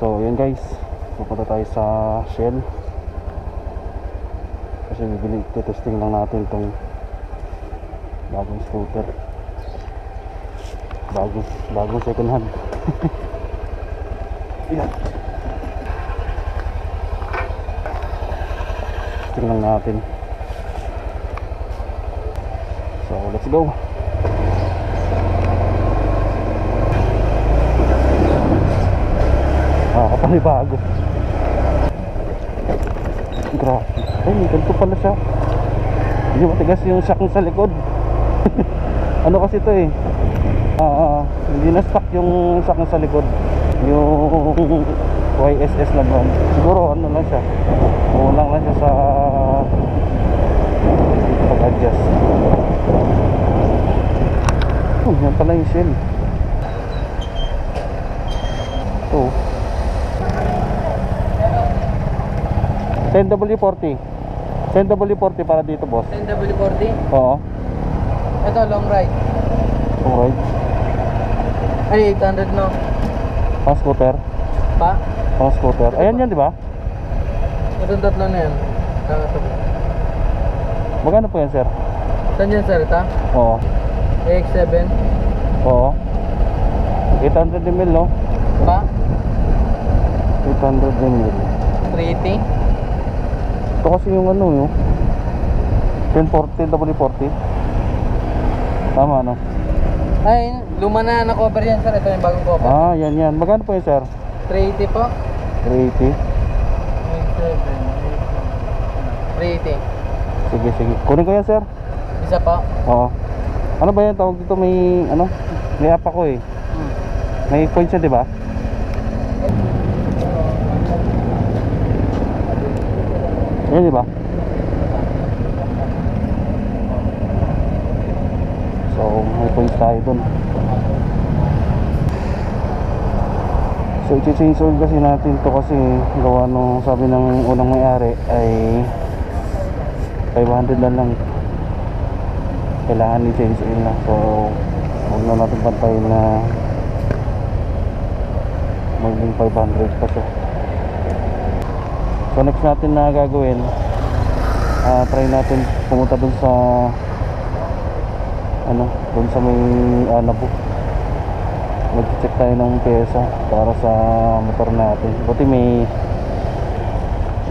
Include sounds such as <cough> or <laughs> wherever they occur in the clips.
So, yun guys. Pupunta tayo sa Shell. Kasi bibili, testing lang natin tong bagong scooter. Bagong, bagong second hand. <laughs> Yan. Testing lang natin. So, let's go. Ah, kapanibago. Grabe. Ay, may ganito pala siya. Hindi matigas yung shock sa likod. <laughs> ano kasi ito eh. Ah, hindi na stock yung shock sa likod. Yung <laughs> YSS na brand. Siguro ano lang siya. Kulang lang siya sa pag-adjust. Oh, yan pala yung shell. Ito. 10W40. 10W40 para dito, boss. NW40. Oo. Ito, long ride. Alright. Ay, 800 no. Pang scooter. Pa? Pang scooter. Ayan yan, di ba? Itong tatlo na yan. Kakatabi. Magkano po yan, sir? Saan yan, sir? Ito? Oo. AX7. Oo. 800 ml, no? Pa? 800 ml. 380. Ito kasi yung ano, yung 1040, W40. Tama, no? Ay, luma na na-cover yan, sir. Ito yung bagong cover. Ah, yan, yan. Magkano po yan, sir? 380 po. 380. AX7. 380. Sige, sige. Kunin ko yan, sir. Isa po. Oo. Ano ba yan? Tawag dito may, ano? May app ako eh. Hmm. May points yan, di ba? Yan, di ba? So, may points tayo dun. So, i-change oil kasi natin to kasi gawa nung sabi ng unang may-ari ay 500 lang lang kailangan ni change oil na so huwag na natin pantayin na maging 500 pa siya so next natin na gagawin. Ah try natin pumunta dun sa ano dun sa may Anabo mag-check tayo ng pyesa para sa motor natin. Buti may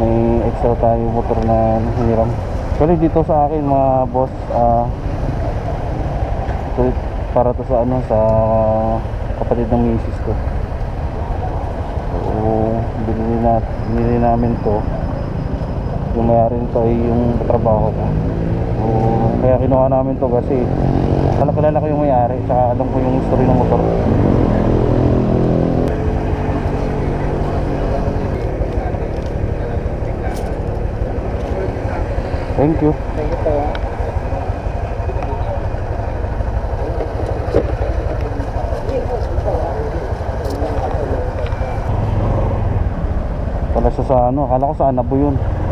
may extra tayo motor na hiniram pero dito sa akin mga boss ah ito para to sa ano sa kapatid ng misis ko binili, na, binili namin to. Yung mayari nito ay yung trabaho ko. So, kaya kinuha namin to kasi kalakilala ko yung mayari saka alam ko yung story ng motor. Thank you. Thank you sa ano, akala ko sa Anabo yun. <laughs>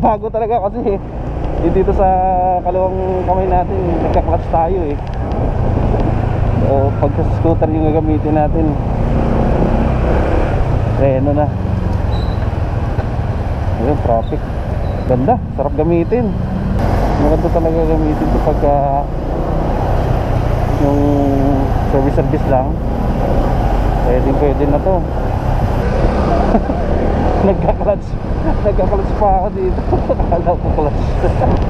bago talaga kasi eh, dito sa kalawang kamay natin nagka-clutch tayo eh. So pag sa scooter yung gagamitin natin. Eh ano na? Ayun traffic. Ganda sarap gamitin. Maganda talaga gamitin ito pagka yung service service lang pwede pwede na to <laughs> nagka-clutch. Nagka-clutch pa ako dito. <laughs> Akala ko clutch.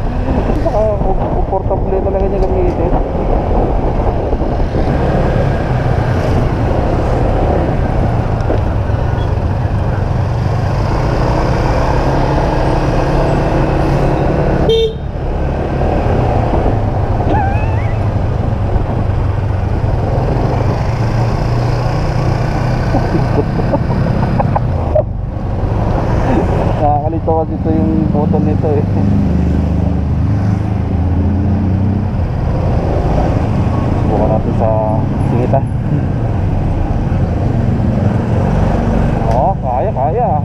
<laughs> Saka comfortable talaga niya gamitin. nakakalito <laughs> kasi ganito yung putol nito eh. Subukan natin sa singita. Oo, kaya, kaya.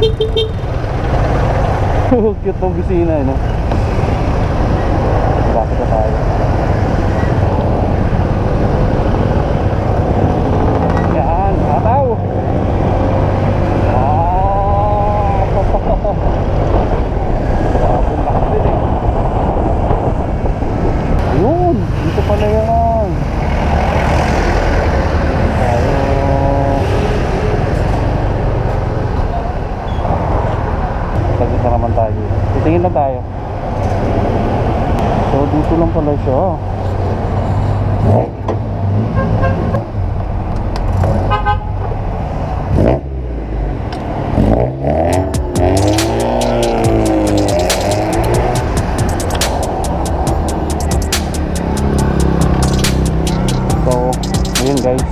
<laughs> Cute ng bisina, eh, no? Bakit na tayo? Yan, ataw! Ah! Grabe, laki din eh. Ayun, dito pala yan. Tayo. Saglit na naman tayo. Titingin lang tayo. So, dito lang pala siya. So, ayun guys.